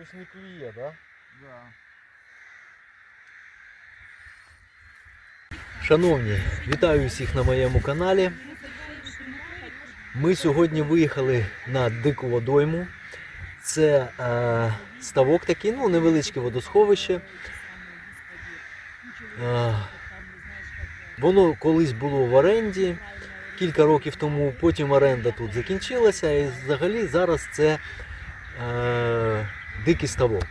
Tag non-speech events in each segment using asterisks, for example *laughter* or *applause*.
Щось не клює, да? Да. Шановні, вітаю всіх на моєму каналі. Ми сьогодні виїхали на дику водойму. Це е, ставок такий, ну, невеличке водосховище. Е, воно колись було в оренді кілька років тому, потім оренда тут закінчилася, і взагалі зараз це е, дикий ставок.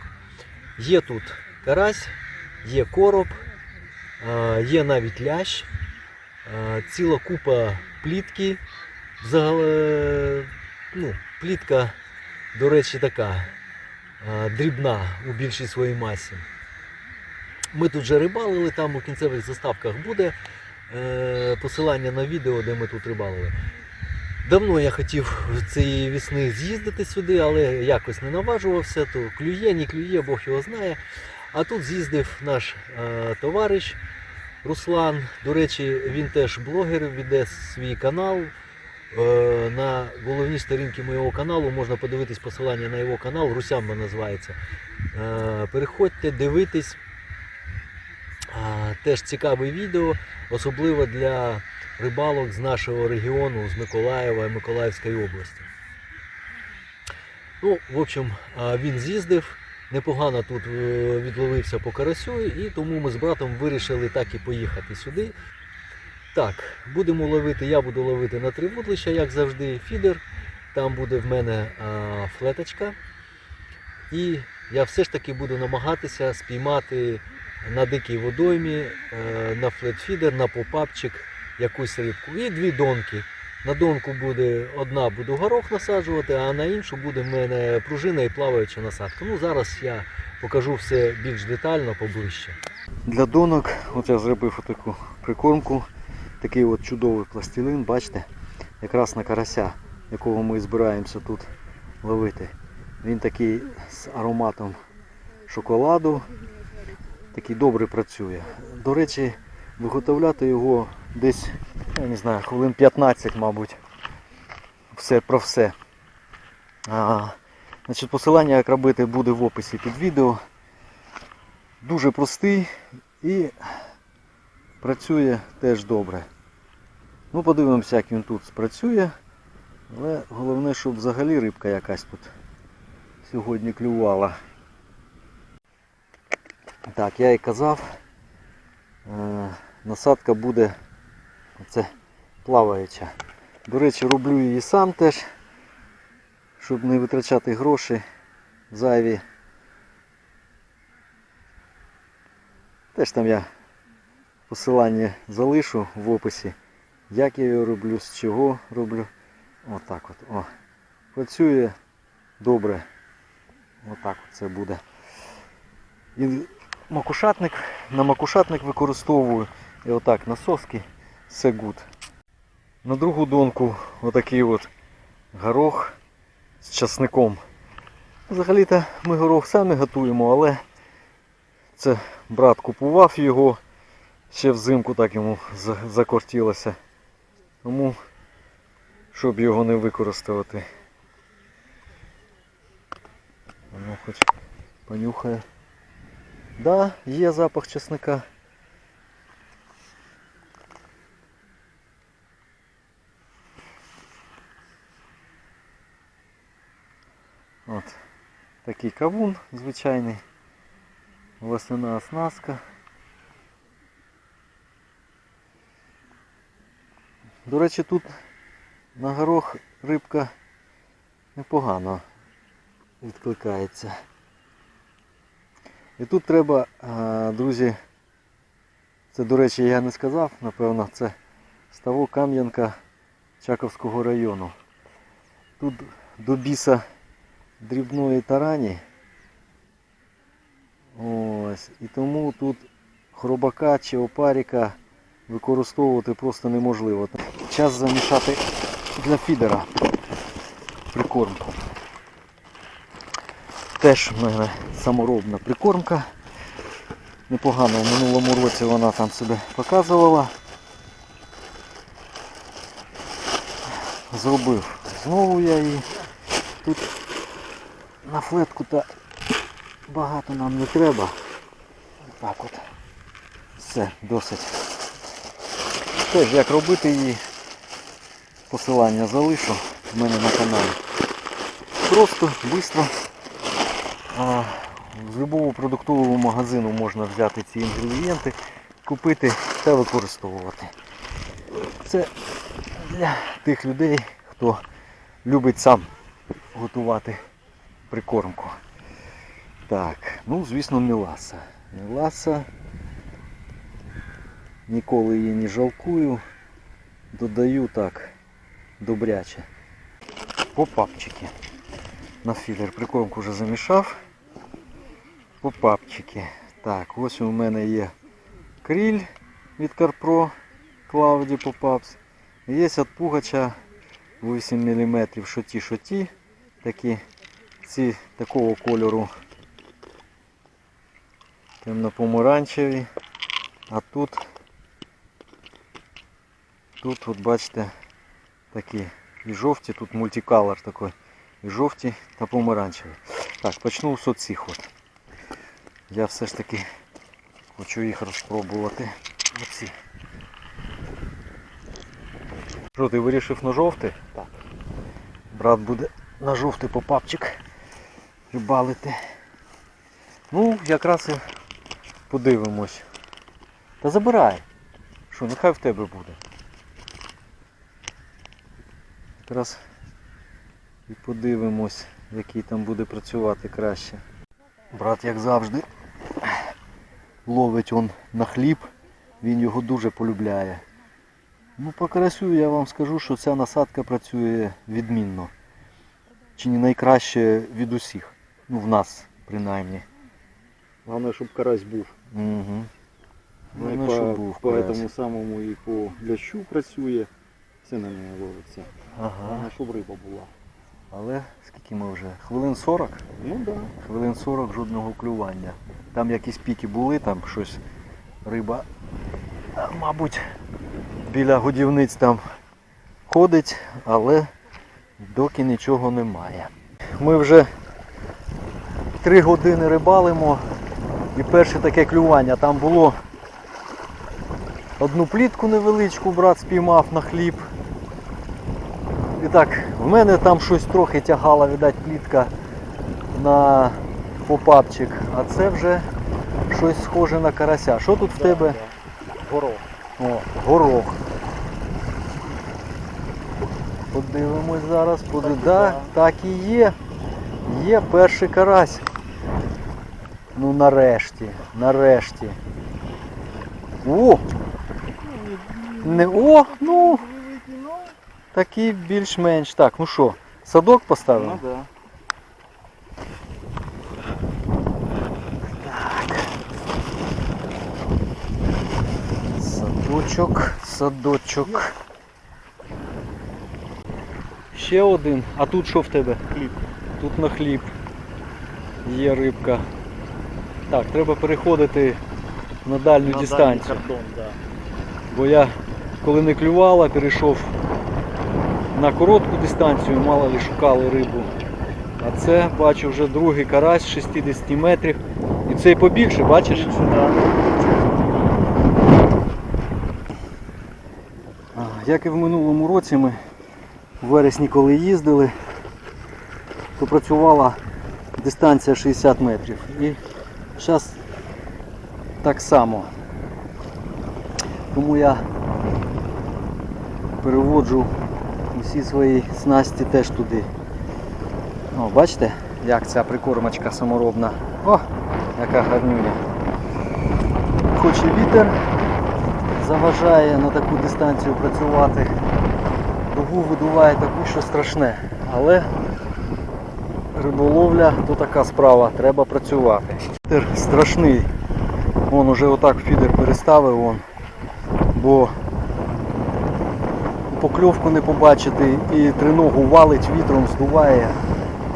Є тут карась, є короб, е, є навіть лящ, е, ціла купа плітки. Взагалі, е, ну, плітка, до речі, така дрібна у більшій своїй масі. Ми тут вже рибалили, там у кінцевих заставках буде посилання на відео, де ми тут рибалили. Давно я хотів цієї весни з'їздити сюди, але якось не наважувався, то клює, не клює, Бог його знає. А тут з'їздив наш е, товариш Руслан. До речі, він теж блогер, веде свій канал. Е, на головній сторінці моєго каналу можна подивитись посилання на його канал, Русямба називається. Е, переходьте, дивитесь. А, Теж цікаве відео, особливо для рибалок з нашого регіону, з Миколаєва і Миколаївської області. Ну, в общем, він з'їздив, непогано тут е, відловився по карасю, і тому ми з братом вирішили так і поїхати сюди. Так, будемо ловити, я буду ловити на три вудлища, як завжди, фідер. Там буде в мене а, флеточка. І я все ж таки буду намагатися спіймати на дикій водоймі, е, на флетфідер, на попапчик якусь рибку. І дві донки. На донку буде одна буду горох насаджувати, а на іншу буде в мене пружина і плаваюча насадка. Ну зараз я покажу все більш детально поближче. Для донок, от я зробив таку прикормку, такий от чудовий пластилин, бачите, якраз на карася, якого ми збираємося тут ловити. Він такий з ароматом шоколаду, такий добре працює. До речі, виготовляти його десь, я не знаю, хвилин 15, мабуть. Все про все. А, значить, посилання, як робити, буде в описі під відео. Дуже простий і працює теж добре. Ну, подивимося, як він тут спрацює. Але головне, щоб взагалі рибка якась тут сьогодні клювала. Так, я і казав, е, насадка буде оце плаваюча. До речі, роблю її сам теж, щоб не витрачати гроші зайві. Теж там я посилання залишу в описі, як я його роблю, з чого роблю. Отак от. О. Працює добре. Отак от це буде. І макушатник, на макушатник використовую і отак насоски, все гуд. На другу донку отакий от горох з часником. Взагалі-то ми горох самі готуємо, але це брат купував його, ще взимку так йому закортілося. Тому, щоб його не використовувати. Воно хоч понюхає. Да, є запах чесника. От. Такий кавун звичайний. Восена оснастка. До речі, тут на горох рибка непогано відкликається. І тут треба, друзі, це, до речі, я не сказав, напевно, це ставок Кам'янка Чаковського району. Тут до біса дрібної тарані. Ось. І тому тут хробака чи опаріка використовувати просто неможливо. Час замішати для фідера прикормку. Теж в мене саморобна прикормка. Непогано в минулому році вона там себе показувала. Зробив знову я її тут на флетку та багато нам не треба. Так от. Все, досить. Теж як робити її, посилання залишу в мене на каналі. Просто, швидко. З будь-якого продуктового магазину можна взяти ці інгредієнти, купити та використовувати. Це для тих людей, хто любить сам готувати прикормку. Так, ну звісно, міласа. Міласа. Ніколи її не жалкую. Додаю так добряче. Попапчики. На філер прикормку вже замішав. Попапчики. Так, ось у мене є кріль від Карпро Клауді Попапс. Є від пугача 8 мм шоті-шоті. Такі ці такого кольору темно-помаранчеві. А тут тут от бачите такі і жовті, тут мультикалор такий. І жовті та помаранчеві. Так, почну з оцих от. Я все ж таки хочу їх розпробувати. Оці. Що, ти вирішив на жовтий? Так. Брат буде на жовтий попапчик рибалити. Ну, якраз і подивимось. Та забирай. Що, нехай в тебе буде. Якраз і подивимось, який там буде працювати краще. Брат, як завжди, ловить он на хліб, він його дуже полюбляє. Ну, по карасю я вам скажу, що ця насадка працює відмінно. Чи не найкраще від усіх. Ну, в нас принаймні. Головне, щоб карась був. Угу. Ну, і Ну, по, щоб був по этому самому і по лящу працює. Все на неї ловиться. Ага. Головне, щоб риба була. Але скільки ми вже? Хвилин 40? Ну так. Да. Хвилин 40 жодного клювання. Там якісь піки були, там щось риба, мабуть, біля годівниць там ходить, але доки нічого немає. Ми вже 3 години рибалимо і перше таке клювання. Там було одну плітку невеличку, брат спіймав на хліб. І так, в мене там щось трохи тягала, видать, плітка на попапчик, а це вже щось схоже на карася. Що тут в тебе? Горох. О, горох. Подивимось зараз, буде. Так так і є. Є перший карась. Ну нарешті, нарешті. О! Не о, ну такий більш-менш. Так, ну що, садок поставимо? Ну да. Садочок, садочок. Ще один. А тут що в тебе? Хліб. Тут на хліб. Є рибка. Так, треба переходити на дальню На дистанцію. Кордон, да. Бо я коли не клювала, перейшов на коротку дистанцію, мало ли шукали рибу. А це бачу вже другий карась 60 метрів. І цей побільше, бачиш? Більше, да. Як і в минулому році ми в вересні, коли їздили, то працювала дистанція 60 метрів. І зараз так само. Тому я переводжу усі свої снасті теж туди. О, бачите, як ця прикормочка саморобна. О, яка гарнюня. Хоч і вітер, заважає на таку дистанцію працювати. Дугу видуває таку, що страшне. Але риболовля то така справа, треба працювати. Вітер страшний. Вон уже отак фідер переставив вон. Бо покльовку не побачити і триногу валить вітром, здуває.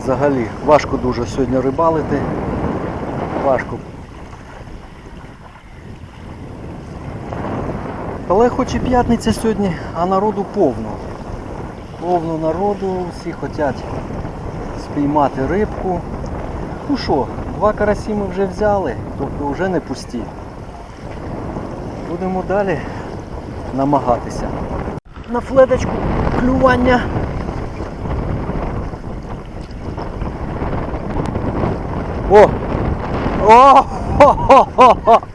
Взагалі важко дуже сьогодні рибалити. Важко Але хоч і п'ятниця сьогодні, а народу повно. Повно народу, всі хочуть спіймати рибку. Ну що, два карасі ми вже взяли, тобто вже не пусті. Будемо далі намагатися. На флеточку клювання. О! О! Хо-хо-хо-хо! *laughs*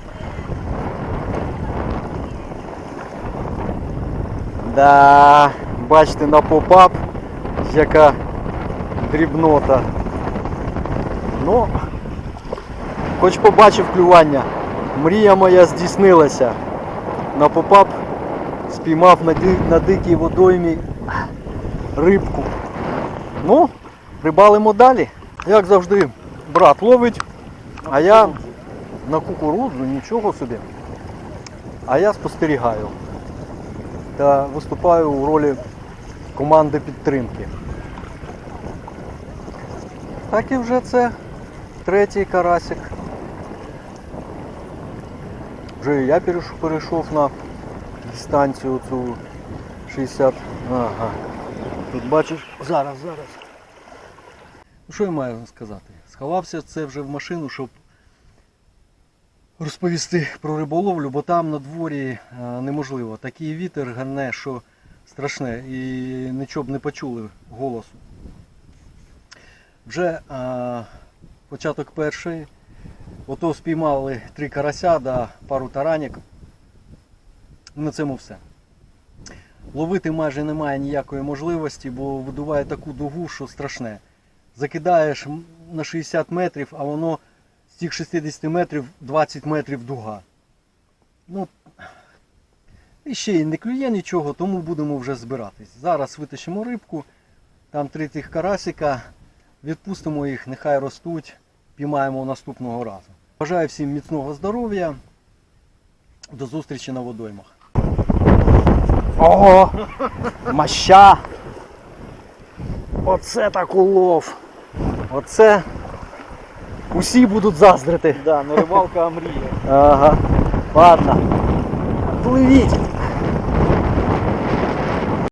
Да, бачите на попап, яка дрібнота. Ну, хоч побачив клювання. Мрія моя здійснилася. На попап спіймав на, на дикій водоймі рибку. Ну, рибалимо далі. Як завжди, брат ловить, а я на кукурудзу нічого собі. А я спостерігаю та виступаю у ролі команди підтримки. Так і вже це третій карасик. Вже я перейшов на дистанцію цю 60. Ага. Тут бачиш, зараз, зараз. Ну, Що я маю сказати? Сховався це вже в машину, щоб розповісти про риболовлю, бо там на дворі е, неможливо. Такий вітер гане, що страшне, і нічого б не почули голосу. Вже е, початок першої. Ото спіймали три карася да пару таранік. На цьому все. Ловити майже немає ніякої можливості, бо видуває таку дугу, що страшне. Закидаєш на 60 метрів, а воно з тих 60 метрів 20 метрів дуга. Ну, і ще й не клює нічого, тому будемо вже збиратись. Зараз витащимо рибку, там три тих карасика, відпустимо їх, нехай ростуть, піймаємо наступного разу. Бажаю всім міцного здоров'я. До зустрічі на водоймах. Ого! Маща! Оце так улов! Оце усі будуть заздрити. Да, ну рибалка мрія. Ага. Ладно. Пливіть.